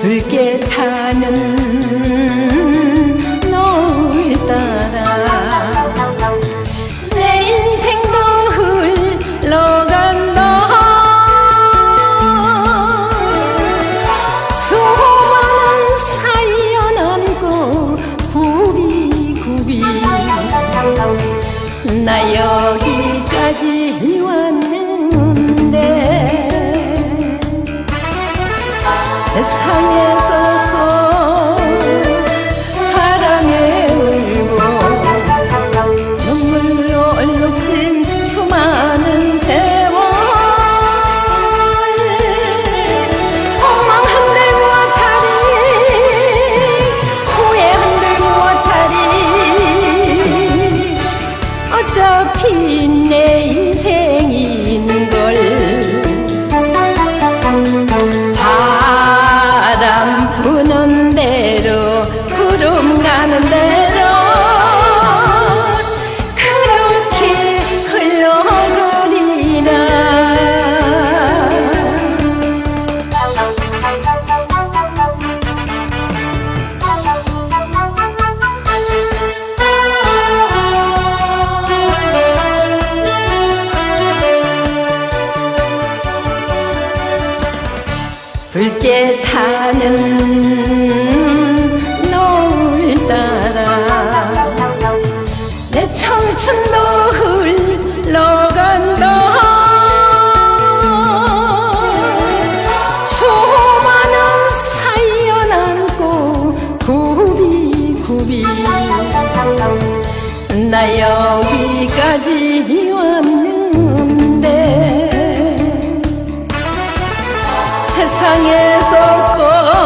술게 타는 노을 따라 내 인생도 흘러간다. 수많은 살려남고 구비구비 나 여기까지 왔네 어차피 내 붉게 타는 노을 따라 내 청춘도 흘러간다. 수많은 사연 안고 굽이 굽이 나 여기까지 왔는데 세상에서 꺼